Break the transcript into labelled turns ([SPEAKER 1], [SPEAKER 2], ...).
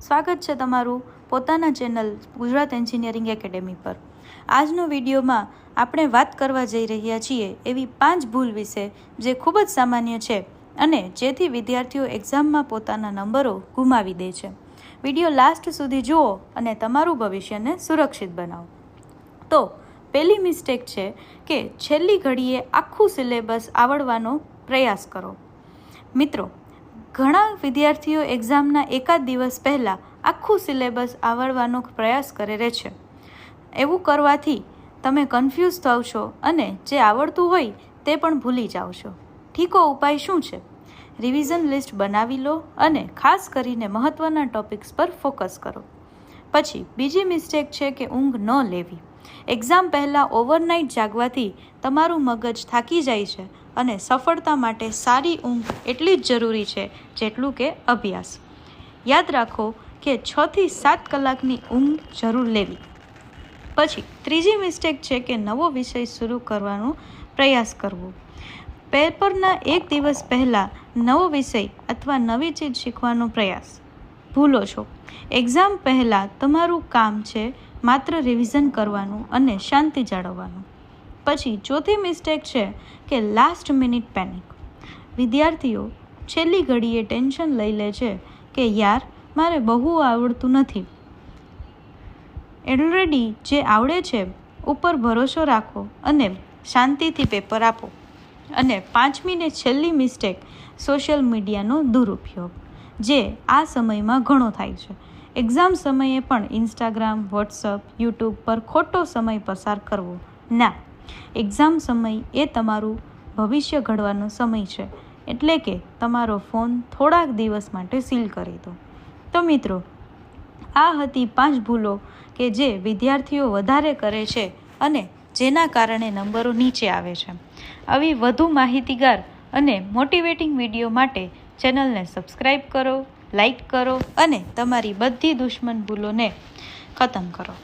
[SPEAKER 1] સ્વાગત છે તમારું પોતાના ચેનલ ગુજરાત એન્જિનિયરિંગ એકેડેમી પર. આજનો વિડીયોમાં આપણે વાત કરવા જઈ રહ્યા છીએ એવી પાંચ ભૂલ વિશે જે ખૂબ જ સામાન્ય છે અને જેથી વિદ્યાર્થીઓ એક્ઝામમાં પોતાના નંબરો ગુમાવી દે છે. વીડિયો લાસ્ટ સુધી જુઓ અને તમારું ભવિષ્યને સુરક્ષિત બનાવો. તો, પહેલી મિસ્ટેક છે કે છેલ્લી ઘડીએ આખું સિલેબસ આવડવાનો પ્રયાસ કરો. મિત્રો ઘણા વિદ્યાર્થીઓ એક્ઝામના એકાદ દિવસ પહેલાં આખું સિલેબસ આવડવાનો પ્રયાસ કરે છે. એવું કરવાથી તમે કન્ફ્યુઝ થાવ છો અને જે આવડતું હોય તે પણ ભૂલી જાઓ છો. ઠીકો ઉપાય શું છે? રિવિઝન લિસ્ટ બનાવી લો અને ખાસ કરીને મહત્ત્વના ટોપિક્સ પર ફોકસ કરો. પછી બીજી મિસ્ટેક છે કે ઊંઘ ન લેવી. એક્ઝામ પહેલાં ઓવરનાઇટ જાગવાથી તમારું મગજ થાકી જાય છે અને સફળતા માટે સારી ઊંઘ એટલી જ જરૂરી છે જેટલું કે અભ્યાસ. યાદ રાખો કે છથી સાત કલાકની ઊંઘ જરૂર લેવી. પછી ત્રીજી મિસ્ટેક છે કે નવો વિષય શરૂ કરવાનો પ્રયાસ કરવો. પેપરના એક દિવસ પહેલાં નવો વિષય અથવા નવી ચીજ શીખવાનો પ્રયાસ. ભૂલો છો. એક્ઝામ પહેલાં તમારું કામ છે માત્ર રિવિઝન કરવાનું અને શાંતિ જાળવવાનું. પછી ચોથી મિસ્ટેક છે કે લાસ્ટ મિનિટ પેનિક વિદ્યાર્થીઓ, છેલ્લી ઘડીએ ટેન્શન લઈ લે છે કે યાર, મારે બહુ આવડતું નથી. ઓલરેડી જે આવડે છે, ઉપર ભરોસો રાખો અને શાંતિથી પેપર આપો. અને પાંચમી ને છેલ્લી મિસ્ટેક સોશિયલ મીડિયાનો દુરુપયોગ, જે આ સમયમાં ઘણો થાય છે. એક્ઝામ સમયે પણ ઇન્સ્ટાગ્રામ વોટ્સઅપ યુટ્યુબ પર ખોટો સમય પસાર કરવો. ના. એક્ઝામ સમય એ તમારું ભવિષ્ય ઘડવાનો સમય છે. એટલે કે તમારો ફોન થોડાક દિવસ માટે સીલ કરી દો. તો મિત્રો, આ હતી પાંચ ભૂલો કે જે વિદ્યાર્થીઓ વધારે કરે છે અને જેના કારણે નંબરો નીચે આવે છે. આવી વધુ માહિતીગાર અને મોટિવેટિંગ વીડિયો માટે ચેનલને સબસ્ક્રાઈબ કરો લાઈક કરો અને તમારી બધી દુશ્મન ભૂલોને ખતમ કરો.